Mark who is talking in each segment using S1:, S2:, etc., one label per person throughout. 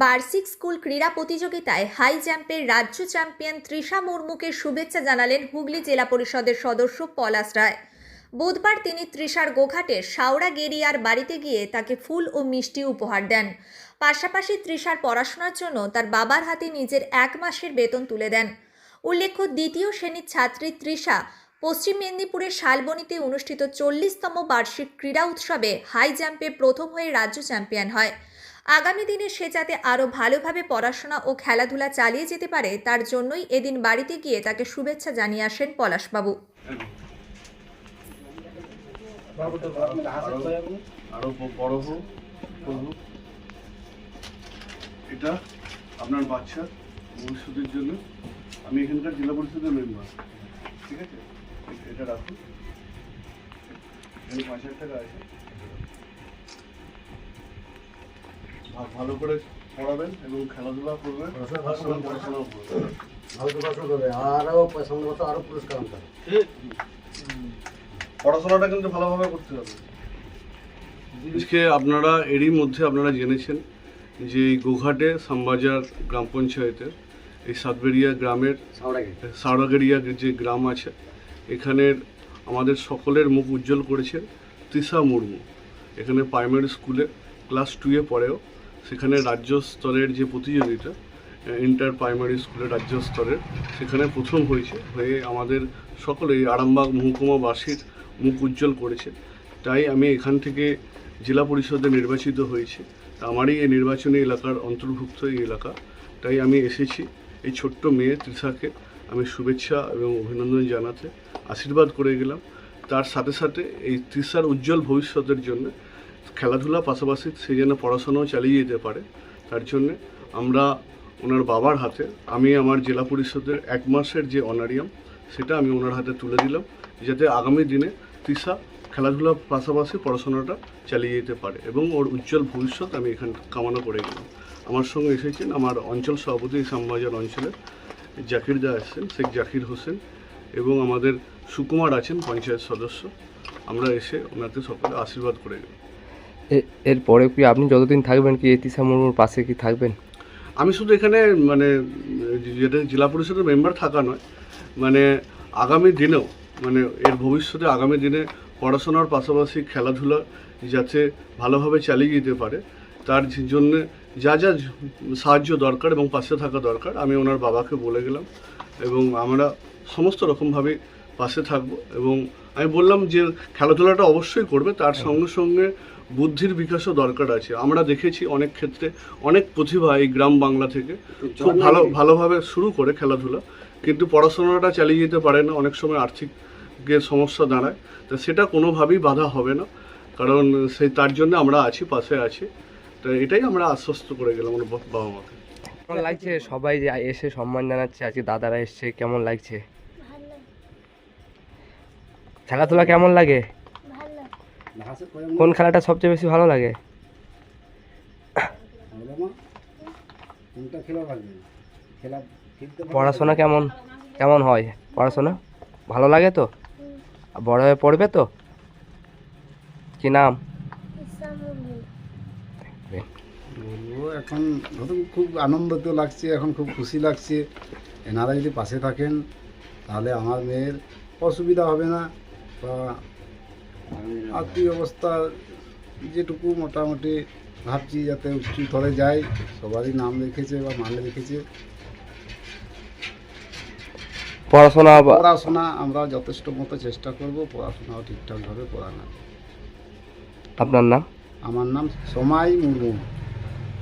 S1: বার্ষিক স্কুল ক্রীড়া প্রতিযোগিতায় হাই জাম্পের রাজ্য চ্যাম্পিয়ন তৃষা মুর্মুকে শুভেচ্ছা জানালেন হুগলি জেলা পরিষদের সদস্য পলাশ রায়। বুধবার তিনি তৃষার গোঘাটে শাওড়া গেরিয়ার বাড়িতে গিয়ে তাকে ফুল ও মিষ্টি উপহার দেন। পাশাপাশি তৃষার পড়াশোনার জন্য তার বাবার হাতে নিজের এক মাসের বেতন তুলে দেন। উল্লেখ্য, দ্বিতীয় শ্রেণির ছাত্রী তৃষা পশ্চিম মেদিনীপুরের শালবনীতে অনুষ্ঠিত চল্লিশতম বার্ষিক ক্রীড়া উৎসবে হাই জাম্পে প্রথম হয়ে রাজ্য চ্যাম্পিয়ন হয়। আগামী দিনে সে যাতে আরও ভালোভাবে পড়াশোনা ও খেলাধুলা চালিয়ে যেতে পারে, তার জন্যই এদিন বাড়িতে গিয়ে তাকে শুভেচ্ছা জানিয়ে আসেন পলাশবাবু।
S2: এটা আপনার বাচ্চার ভবিষ্যতের জন্য। আমি এখানকার জেলা পরিষদের মেম্বার ঠিক আছে? এটা রাখুন। এখানে পাঁচ হাজার টাকা আছে। ভালো করে পড়াবেন এবং খেলাধুলা করবেন।
S3: পড়াশোনা ভালো
S2: পড়াশোনাও করবেন
S3: ভালো পড়াশোনা করবে আরও আরও পুরস্কার আনতে
S2: পড়াশোনাটা কিন্তু ভালোভাবে করতে হবে। আজকে আপনারা এরই মধ্যে আপনারা জেনেছেন যে এই গোঘাটে সামবাজার গ্রাম পঞ্চায়েতের এই সাতবেরিয়া গ্রামের
S3: সাউরাকে
S2: যে গ্রাম আছে এখানের আমাদের সকলের মুখ উজ্জ্বল করেছেন তৃষা মুর্মু। এখানে প্রাইমারি স্কুলে ক্লাস টুয়ে পড়েও সেখানে রাজ্য স্তরের যে প্রতিযোগিতা ইন্টার প্রাইমারি স্কুলের রাজ্য স্তরের, সেখানে প্রথম হয়েছে, হয়ে আমাদের সকলেই আরামবাগ মহকুমাবাসীর মুখ উজ্জ্বল করেছে। তাই আমি এখান থেকে জেলা পরিষদে নির্বাচিত হয়েছি। আমারই এই নির্বাচনী এলাকার অন্তর্ভুক্ত এই এলাকা। তাই আমি এসেছি এই ছোট্ট মেয়ে তৃষাকে। আমি শুভেচ্ছা এবং অভিনন্দন জানাতে আশীর্বাদ করে গেলাম। তার সাথে সাথে এই তৃষার উজ্জ্বল ভবিষ্যতের জন্য খেলাধুলা পাশাপাশি সে যেন পড়াশোনাও চালিয়ে যেতে পারে, তার জন্যে আমরা ওনার বাবার হাতে, আমি আমার জেলা পরিষদের এক মাসের যে অনারিয়াম, সেটা আমি ওনার হাতে তুলে দিলাম, যাতে আগামী দিনে তৃষা খেলাধুলার পাশাপাশি পড়াশোনাটা চালিয়ে যেতে পারে এবং ওর উজ্জ্বল ভবিষ্যৎ আমি এখানে কামনা করে গেলাম। আমার সঙ্গে এসেছেন আমার অঞ্চল সভাপতি শ্যামবাজার অঞ্চলের জাকির দা এসেছেন শেখ জাকির হোসেন এবং আমাদের সুকুমার আছেন পঞ্চায়েত সদস্য। আমরা এসে ওনাকে সকলে আশীর্বাদ করে গেলাম।
S4: এরপরেও কি আপনি যতদিন থাকবেন কি এতিসা মুর্মুর পাশে কি থাকবেন?
S2: আমি শুধু এখানে মানে যেটা জেলা পরিষদের মেম্বার থাকা নয় মানে আগামী দিনেও মানে এর ভবিষ্যতে আগামী দিনে পড়াশোনার পাশাপাশি খেলাধুলা যাতে ভালোভাবে চালিয়ে যেতে পারে তার জন্য যা যা সাহায্য দরকার এবং পাশে থাকা দরকার আমি ওনার বাবাকে বলে গেলাম এবং আমরা সমস্ত রকমভাবে পাশে থাকব এবং আমি বললাম যে খেলাধুলাটা অবশ্যই করবে তার সঙ্গে সঙ্গে বুদ্ধির বিকাশও দরকার আছে। আমরা দেখেছি অনেক ক্ষেত্রে অনেক প্রতিভা এই গ্রাম বাংলা থেকে খুব ভালো ভালোভাবে শুরু করে খেলাধুলা। কিন্তু পড়াশোনাটা চালিয়ে যেতে পারে না অনেক সময় আর্থিক যে সমস্যা দাঁড়ায়। তা সেটা কোনোভাবেই বাধা হবে না। কারণ সেই তার জন্য আমরা আছি পাশে আছি। তো এটাই আমরা আশ্বস্ত করে গেলাম আমার বাবা মাকে।
S4: কেমন লাগছে? সবাই যে এসে সম্মান জানাচ্ছে আজকে দাদারা এসছে কেমন লাগছে? খেলাধুলা কেমন লাগে? কোন খেলাটা সবচেয়ে বেশি ভালো লাগে? পড়াশোনা কেমন? কেমন হয়? পড়াশোনা? ভালো লাগে তো? বড় হয়ে পড়বে তো? কি নাম?
S5: এখন নতুন খুব আনন্দিত লাগছে এখন খুব খুশি লাগছে। এনারা যদি পাশে থাকেন তাহলে আমার মেয়ের অসুবিধা হবে না। বা আর্থিক অবস্থা যেটুকু মোটামুটি ভাবছি যাতে উচ্চ ধরে যায় সবারই নাম রেখেছে বা মাল রেখেছে।
S4: পড়াশোনা
S5: পড়াশোনা আমরা যথেষ্ট মতো চেষ্টা করব পড়াশোনাও ঠিকঠাকভাবে পড়ানো
S4: আপনার নাম?
S5: আমার নাম সোমাই মুর্মু।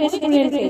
S6: রেস্টুরেন্টে